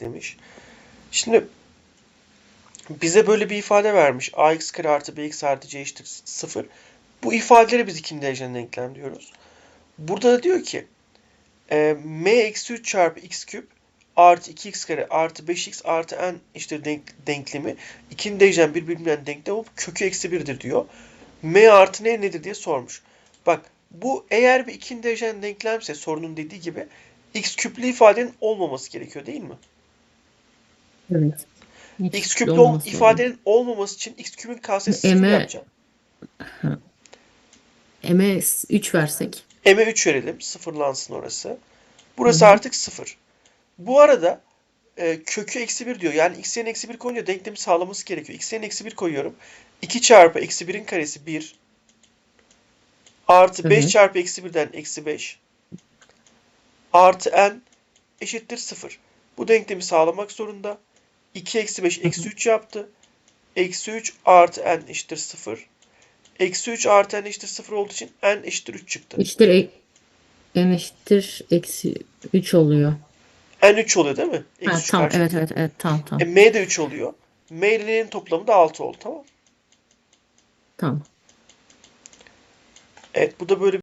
demiş. Şimdi bize böyle bir ifade vermiş. ax kare artı bx artı c eşittir 0. Bu ifadeleri biz ikinci dereceden denklem diyoruz. Burada da diyor ki e, m eksi 3 çarpı x küp artı 2x kare artı 5x artı n işte denk, denklemi ikinci dereceden birbirinden denklem olup kökü eksi 1'dir diyor. m artı n nedir diye sormuş. Bak bu eğer bir ikinci dereceden denklemse sorunun dediği gibi x küplü ifadenin olmaması gerekiyor değil mi? Evet. Hiç x küplü ol- ifadenin olmaması için x küpün kasesini M- yapacağım. M'e 3 versek. m'e 3 verelim. Sıfırlansın orası. Burası Hı hı. artık 0. Bu arada e, kökü eksi 1 diyor. Yani x yerine eksi 1 koyunca denklemi sağlaması gerekiyor. x yerine eksi 1 koyuyorum. 2 çarpı eksi 1'in karesi 1. Artı Hı 5 hı. çarpı eksi 1'den eksi 5. Artı n eşittir 0. Bu denklemi sağlamak zorunda. 2 eksi 5 eksi 3 yaptı. Eksi 3 artı n eşittir 0. Eksi 3 artı n eşittir 0 olduğu için n eşittir 3 çıktı. Eşittir e- n eşittir eksi 3 oluyor. n 3 oluyor değil mi? Eksi Ha, 3 tamam evet evet evet tamam tamam. E, m de 3 oluyor. m ile n'in toplamı da 6 oldu tamam. Tamam. Evet bu da böyle